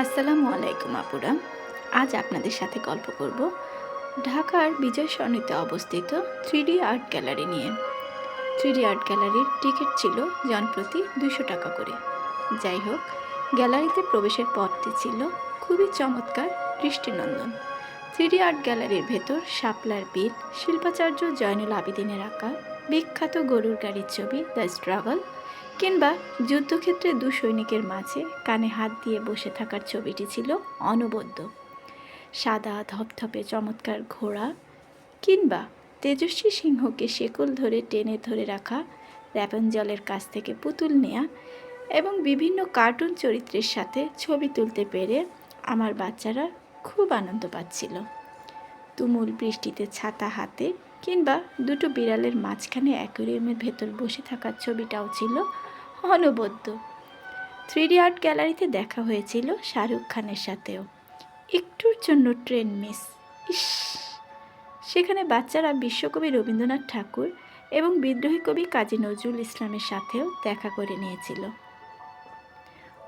আসসালামু আলাইকুম আপুরা। আজ আপনাদের সাথে গল্প করব ঢাকার বিজয় সরণিতে অবস্থিত থ্রিডি আর্ট গ্যালারি নিয়ে। থ্রিডি আর্ট গ্যালারির টিকিট ছিল জনপ্রতি দুশো টাকা করে। যাই হোক, গ্যালারিতে প্রবেশের পথটি ছিল খুবই চমৎকার, দৃষ্টিনন্দন। থ্রিডি আর্ট গ্যালারির ভেতর শাপলার বিল, শিল্পাচার্য জয়নুল আবিদিনের আঁকা বিখ্যাত গরুর গাড়ির ছবি দ্য স্ট্রাগল কিংবা যুদ্ধক্ষেত্রে দু সৈনিকের মাঝে কানে হাত দিয়ে বসে থাকার ছবিটি ছিল অনবদ্য। সাদা, ধপধপে চমৎকার ঘোড়া কিংবা তেজস্বী সিংহকে শেকল ধরে টেনে ধরে রাখা র্যাপঞ্জলের কাছ থেকে পুতুল নেয়া এবং বিভিন্ন কার্টুন চরিত্রের সাথে ছবি তুলতে পেরে আমার বাচ্চারা খুব আনন্দ পাচ্ছিল। তুমুল বৃষ্টিতে ছাতা হাতে কিংবা দুটো বিড়ালের মাঝখানে অ্যাকোরিয়ামের ভেতর বসে থাকার ছবিটাও ছিল অনবদ্য। থ্রিডি আর্ট গ্যালারিতে দেখা হয়েছিল শাহরুখ খানের সাথেও। একটুর জন্য ট্রেন মিস। ইস! সেখানে বাচ্চারা বিশ্বকবি রবীন্দ্রনাথ ঠাকুর এবং বিদ্রোহী কবি কাজী নজরুল ইসলামের সাথেও দেখা করে নিয়েছিল।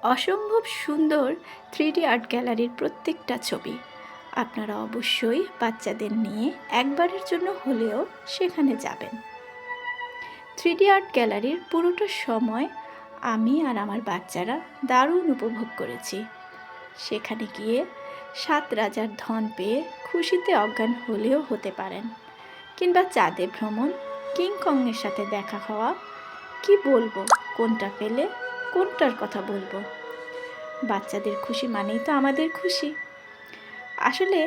অসম্ভব সুন্দর থ্রিডি আর্ট গ্যালারির প্রত্যেকটা ছবি। আপনারা অবশ্যই বাচ্চাদের নিয়ে একবারের জন্য হলেও সেখানে যাবেন। থ্রিডি আর্ট গ্যালারির পুরোটা সময় আমি আর আমার বাচ্চারা দারুণ উপভোগ করেছি। সেখানে গিয়ে সাত রাজার ধন পেয়ে খুশিতে অজ্ঞান হলেও হতে পারেন, কিংবা চাঁদে ভ্রমণ কিংকংয়ের সাথে দেখা হওয়া, কি বলব, কোনটা পেলে কোনটার কথা বলব। বাচ্চাদের খুশি মানেই তো আমাদের খুশি। আসলে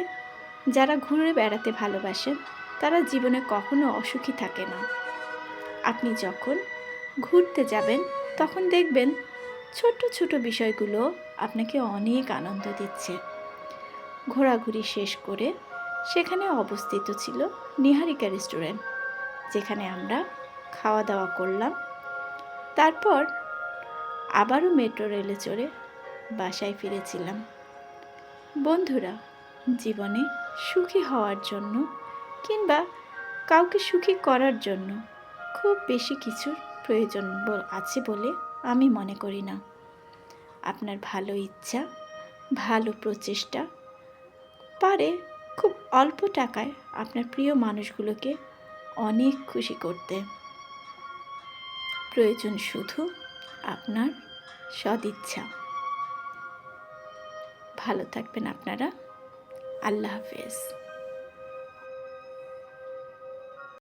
যারা ঘুরে বেড়াতে ভালোবাসেন, তারা জীবনে কখনো অসুখী থাকে না। আপনি যখন ঘুরতে যাবেন, তখন দেখবেন ছোট ছোট বিষয়গুলো আপনাকে অনেক আনন্দ দিচ্ছে। ঘোরাঘুরি শেষ করে সেখানে অবস্থিত ছিল নিহারিকা রেস্টুরেন্ট, যেখানে আমরা খাওয়া দাওয়া করলাম। তারপর আবারও মেট্রো রেলে চড়ে বাসায় ফিরেছিলাম। বন্ধুরা, জীবনে সুখী হওয়ার জন্য কিংবা কাউকে সুখী করার জন্য খুব বেশি কিছুর প্রয়োজন আছে বলে আমি মনে করি না। আপনার ভালো ইচ্ছা, ভালো প্রচেষ্টা পারে খুব অল্প টাকায় আপনার প্রিয় মানুষগুলোকে অনেক খুশি করতে। প্রয়োজন শুধু আপনার সদিচ্ছা। ভালো থাকবেন আপনারা। আল্লাহ হাফেজ।